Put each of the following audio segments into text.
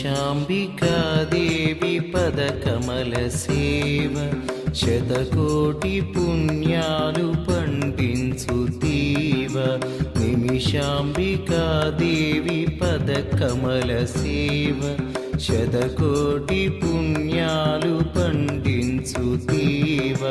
నిమిషాంబికాదేవి పదకమల సేవ శతకోటి పుణ్యాలు పండించు తీవ నిమిషాంబికాదేవి పదకమల సేవ శతకోటి పుణ్యాలు పండించు తీవ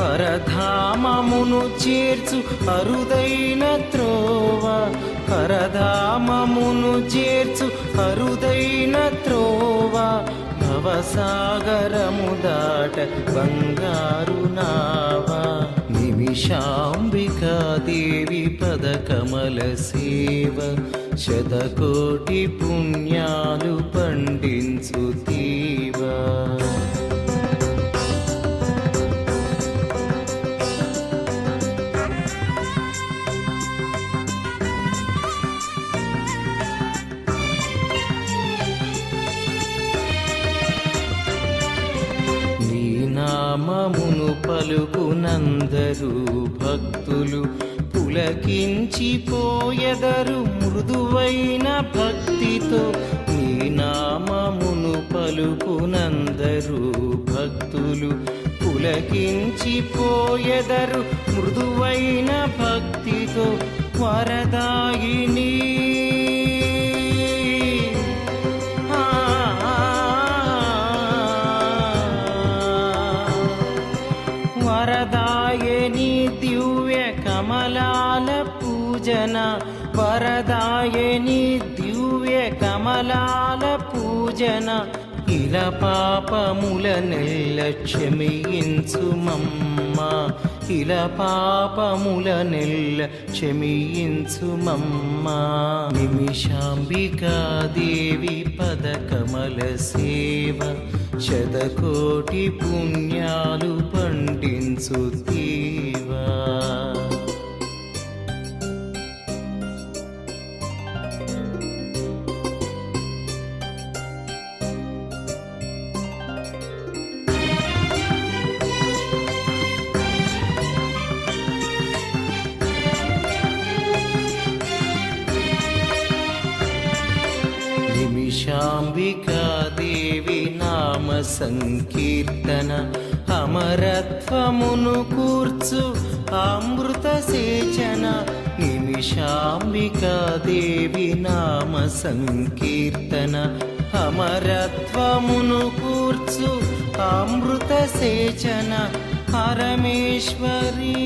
పరధామమును చేర్చు అరుదైన త్రోవ. పరధామమును చేర్చు అరుదైన త్రోవ. భవసాగరము దాట బంగారు నావా. నిమిషాంబికా దేవి పద కమల సేవ. శతకోటి పుణ్యాలు పండించు తీ నామమును పలుకునందరూ భక్తులు పులకించిపోయెదరు మృదువైన భక్తితో నీ నామమును పలుకునందరూ భక్తులు పులకించిపోయెదరు మృదువైన భక్తితో వరదాయిని కమలాల పూజన వరదాయని దివ్య కమలాల పూజన. ఇల పాపముల నెల్ల క్షమించు ఇల పాపముల నెల్ల క్షమించుమమ్మ నిమిషాంబికా దేవి పద కమల సేవ శతకోటి పుణ్యాలు పండించు దేవి నామ సంకీర్తన అమరత్వమును కూర్చు అమృత సేచన దేవి నామ సంకీర్తన అమరత్వమును కూర్చు అమృత సేచన పరమేశ్వరీ.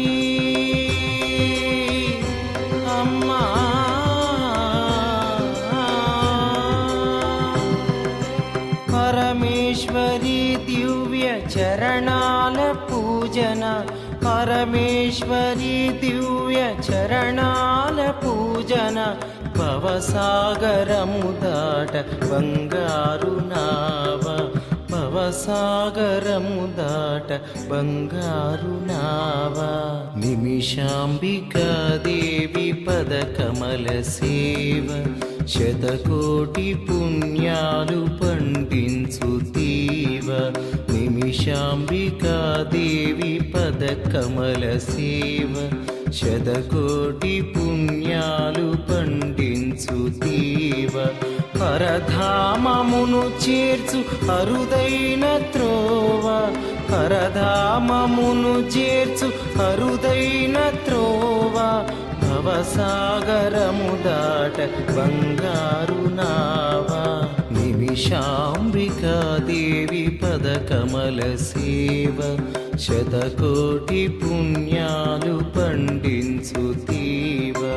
చరణాల పూజన పరమేశ్వరి దివ్య చరణాల పూజన భవసాగరము దాట బంగారు నావ భవసాగరము దాట బంగారు నావా నిమిషాంబికాదేవి పదకమల సేవ శతకోటి పుణ్యాలు పండించు తీవ నిమిషాంబికాదేవి పదకమల సేవ. శతకోటి పుణ్యాలు పండించు తీవ పరధామమును చేర్చు అరుదైన త్రోవ. పరధామమును చేర్చు అరుదైన త్రోవ. భవసాగరము దాట బంగారు నావ. నిమిషాంబికాదేవి పదకమల సేవ శతకోటి పుణ్యాలు పండించు తీవా